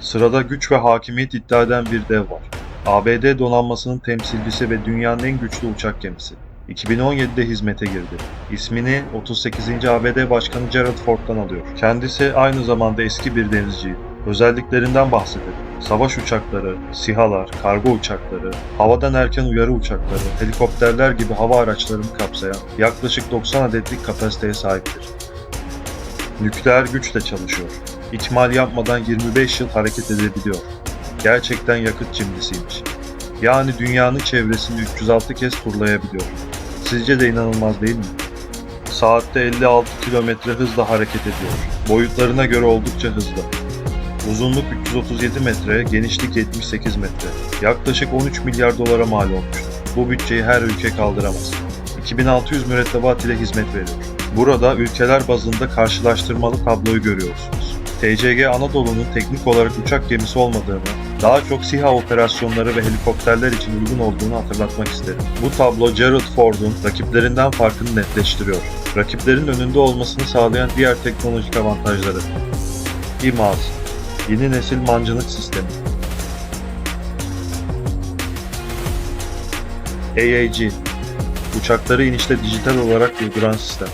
Sırada güç ve hakimiyet iddia eden bir dev var. ABD donanmasının temsilcisi ve dünyanın en güçlü uçak gemisi. 2017'de hizmete girdi. İsmini 38. ABD Başkanı Gerald Ford'dan alıyor. Kendisi aynı zamanda eski bir denizci. Özelliklerinden bahsedelim. Savaş uçakları, SİHA'lar, kargo uçakları, havadan erken uyarı uçakları, helikopterler gibi hava araçlarını kapsayan yaklaşık 90 adetlik kapasiteye sahiptir. Nükleer güçle çalışıyor. İkmal yapmadan 25 yıl hareket edebiliyor. Gerçekten yakıt cimrisiymiş. Yani dünyanın çevresini 306 kez turlayabiliyor. Sizce de inanılmaz değil mi? Saatte 56 kilometre hızla hareket ediyor. Boyutlarına göre oldukça hızlı. Uzunluk 337 metre, genişlik 78 metre. Yaklaşık 13 milyar dolara mal olmuştur. Bu bütçeyi her ülke kaldıramaz. 2600 mürettebat ile hizmet veriyor. Burada ülkeler bazında karşılaştırmalı tabloyu görüyorsunuz. TCG Anadolu'nun teknik olarak uçak gemisi olmadığını, daha çok SİHA operasyonları ve helikopterler için uygun olduğunu hatırlatmak isterim. Bu tablo Gerald Ford'un rakiplerinden farkını netleştiriyor. Rakiplerin önünde olmasını sağlayan diğer teknolojik avantajları. İMAS, yeni nesil mancınık sistemi. AAG, uçakları inişte dijital olarak durduran sistem.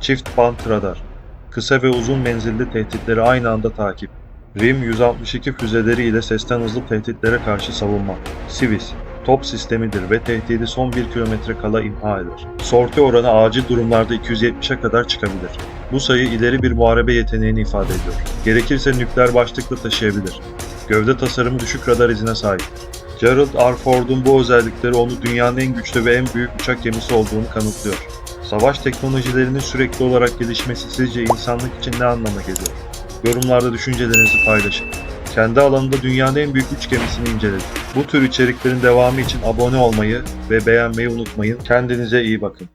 Çift band radar, kısa ve uzun menzilli tehditleri aynı anda takip. RIM-162 füzeleri ile sesten hızlı tehditlere karşı savunma. Sivis, top sistemidir ve tehdidi son 1 kilometre kala imha eder. Sorti oranı acil durumlarda 270'e kadar çıkabilir. Bu sayı ileri bir muharebe yeteneğini ifade ediyor. Gerekirse nükleer başlıklı taşıyabilir. Gövde tasarımı düşük radar izine sahiptir. Gerald R. Ford'un bu özellikleri onu dünyanın en güçlü ve en büyük uçak gemisi olduğunu kanıtlıyor. Savaş teknolojilerinin sürekli olarak gelişmesi sizce insanlık için ne anlama geliyor? Yorumlarda düşüncelerinizi paylaşın. Kendi alanında dünyanın en büyük üç gemisini inceledim. Bu tür içeriklerin devamı için abone olmayı ve beğenmeyi unutmayın. Kendinize iyi bakın.